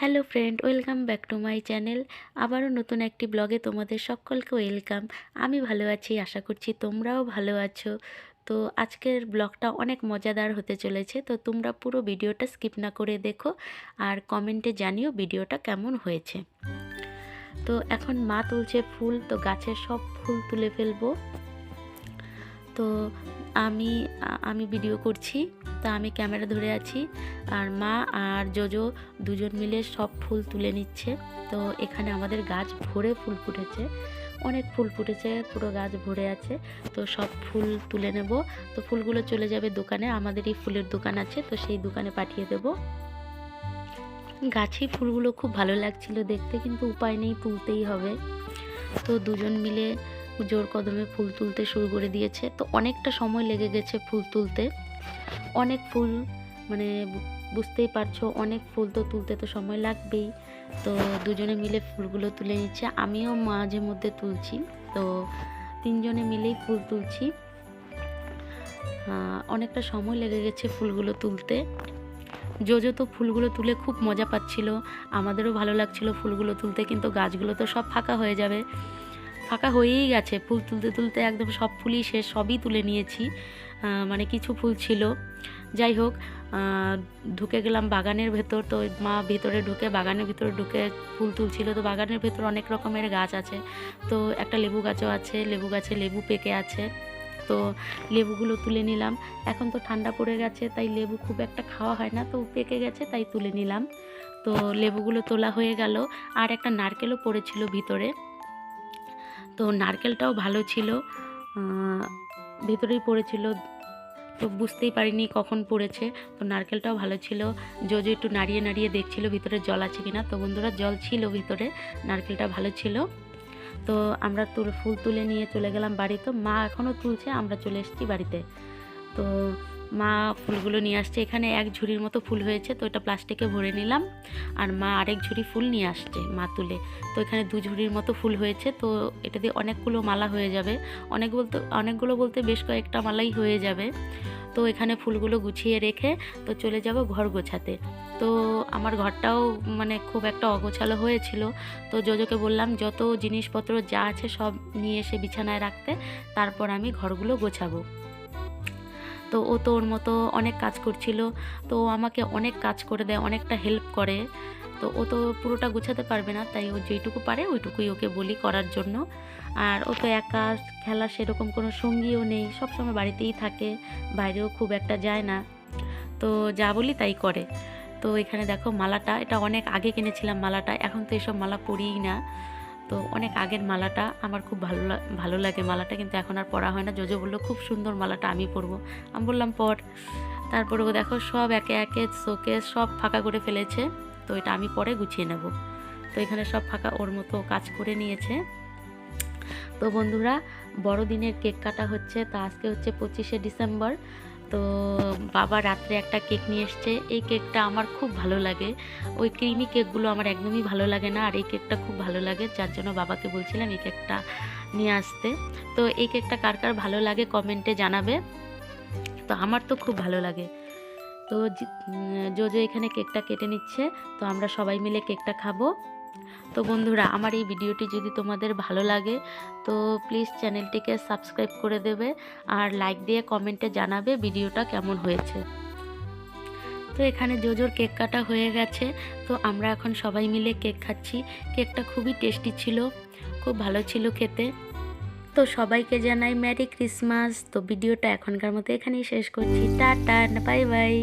Hello friend, welcome back to my channel. আবারও নতুন একটি ব্লগে তোমাদের সকলকে ওয়েলকাম। আমি ভালো আছি, আশা করছি তোমরাও ভালো আছো। তো আজকের ব্লগটা অনেক মজাদার হতে চলেছে, তো তোমরা পুরো ভিডিওটা স্কিপ না করে দেখো আর কমেন্টে জানিও ভিডিওটা কেমন হয়েছে। তো এখন মা তুলছে ফুল, তো গাছের সব ফুল তুলে ফেলব। তো আমি আমি ভিডিও করছি। তা আমি ক্যামেরা ধরে আছি। আর মা আর জোজো দুজন মিলে সব ফুল তুলে নিচ্ছে। তো এখানে আমাদের গাছ ভরে ফুল ফুটেছে। অনেক ফুল ফুটেছে, পুরো গাছ ভরে আছে। তো সব ফুল তুলে নেব। তো ফুলগুলো চলে যাবে দোকানে। আমাদেরই ফুলের দোকান আছে, তো সেই দোকানে পাঠিয়ে দেব। গাছে ফুলগুলো খুব ভালো লাগছিল দেখতে, কিন্তু উপায় নেই, তুলতেই হবে। তো দুজন মিলে জোর কদমে ফুল তুলতে শুরু করে দিয়েছে। তো অনেকটা সময় লেগে গেছে ফুল তুলতে। অনেক ফুল মানে বুঝতেই পারছ, অনেক ফুল তো তুলতে তো সময় লাগবেই। তো দুজনে মিলে ফুলগুলো তুলে নিচ্ছে, আমিও মাঝে মধ্যে তুলছি। তো তিনজনে মিলেই ফুল তুলছি। অনেকটা সময় লেগে গেছে ফুলগুলো তুলতে। জোজো তো ফুলগুলো তুলে খুব মজা পাচ্ছিল, আমাদেরও ভালো লাগছিল ফুলগুলো তুলতে, কিন্তু গাছগুলো তো সব ফাঁকা হয়ে যাবে। ফাঁকা হয়েই গেছে। ফুল তুলতে তুলতে একদম সব ফুলই শেষ, সবই তুলে নিয়েছি। মানে কিছু ফুল ছিল। যাই হোক ঢুকে গেলাম বাগানের ভেতর। তো মা ভেতরে ঢুকে, বাগানের ভিতরে ঢুকে ফুল তুলছিল। তো বাগানের ভেতর অনেক রকমের গাছ আছে। তো একটা লেবু গাছও আছে। লেবু গাছে লেবু পেকে আছে। তো লেবুগুলো তুলে নিলাম। এখন তো ঠান্ডা পড়ে গেছে, তাই লেবু খুব একটা খাওয়া হয় না। তো পেকে গেছে, তাই তুলে নিলাম। তো লেবুগুলো তোলা হয়ে গেল। আর একটা নারকেলও পড়েছিল ভিতরে। তো নারকেলটাও ভালো ছিল। ভেতরেই পড়েছিল। তো বুঝতেই পারিনি কখন পড়েছে। তো নারকেলটাও ভালো ছিল। জোজো একটু নাড়িয়ে নাড়িয়ে দেখছিল ভিতরে জল আছে কিনা। তো বন্ধুরা, জল ছিল ভিতরে। নারকেলটা ভালো ছিল। তো আমরা তুলে, ফুল তুলে নিয়ে চলে গেলাম বাড়িতে। মা এখনও তুলছে, আমরা চলে এসেছি বাড়িতে। তো মা ফুলগুলো নিয়ে আসছে। এখানে এক ঝুড়ির মতো ফুল হয়েছে, তো এটা প্লাস্টিকে ভরে নিলাম। আর মা আরেক ঝুড়ি ফুল নিয়ে আসছে মা তুলে। তো এখানে দু ঝুড়ির মতো ফুল হয়েছে, তো এটা দিয়ে অনেকগুলো মালা হয়ে যাবে। অনেক বলতে, অনেকগুলো বলতে বেশ কয়েকটা মালাই হয়ে যাবে। তো এখানে ফুলগুলো গুছিয়ে রেখে, তো চলে যাব ঘর গোছাতে। তো আমার ঘরটাও মানে খুব একটা অগোছালো হয়েছিল। তো জোজোকে বললাম, যত জিনিসপত্র যা আছে সব নিয়ে এসে বিছানায় রাখতে, তারপর আমি ঘরগুলো গোছাবো। তো ও তো ওর মতো অনেক কাজ করছিল, তো আমাকে অনেক কাজ করে দেয়, অনেকটা হেল্প করে। তো ও তো পুরোটা গোছাতে পারবে না, তাই ও যেটুকু পারে ওইটুকুই ওকে বলি করার জন্য। আর ও তো একা, খেলা সেরকম কোনো সঙ্গীও নেই, সবসময় বাড়িতেই থাকে, বাইরেও খুব একটা যায় না। তো যা বলি তাই করে। তো এখানে দেখো মালাটা, এটা অনেক আগে কিনেছিলাম মালাটা, এখন তো এসব মালা পরিই না। তো অনেক আগের মালাটা আমার খুব ভালো ভালো লাগে মালাটা, কিন্তু এখন আর পরা হয় না। জোজো বলল, খুব সুন্দর মালাটা, আমি পরবো। আমি বললাম, পর। তারপরে ও দেখো, সব একে একে শোকেস সব ফাঁকা করে ফেলেছে। তো এটা আমি পরে গুছিয়ে নেব। তো এখানে সব ফাঁকা, ওর মতো কাজ করে নিয়েছে। তো বন্ধুরা, বড়দিনের কেক কাটা হচ্ছে। তা আজকে হচ্ছে পঁচিশে ডিসেম্বর। তো বাবা রাত্রে একটা কেক নিয়ে এসছে। এই কেকটা আমার খুব ভালো লাগে। ওই ক্রিমি কেকগুলো আমার একদমই ভালো লাগে না, আর এই কেকটা খুব ভালো লাগে, যার জন্য বাবাকে বলছিলাম এই কেকটা নিয়ে আসতে। তো এই কেকটা কার কার ভালো লাগে কমেন্টে জানাবে। তো আমার তো খুব ভালো লাগে। তো জোজো এখানে কেকটা কেটে নিচ্ছে। তো আমরা সবাই মিলে কেকটা খাব। তো বন্ধুরা, আমার এই ভিডিওটি যদি তোমাদের ভালো লাগে, তো প্লিজ চ্যানেলটিকে সাবস্ক্রাইব করে দেবে আর লাইক দিয়ে কমেন্টে জানাবে ভিডিওটা কেমন হয়েছে। তো এখানে জোজোর কেক কাটা হয়ে গেছে, তো আমরা এখন সবাই মিলে কেক খাচ্ছি। কেকটা খুবই টেস্টি ছিল, খুব ভালো ছিল খেতে। তো সবাইকে জানাই ম্যারি ক্রিসমাস তো ভিডিওটা এখনকার মতো এখানেই শেষ করছি। Tata, bye bye.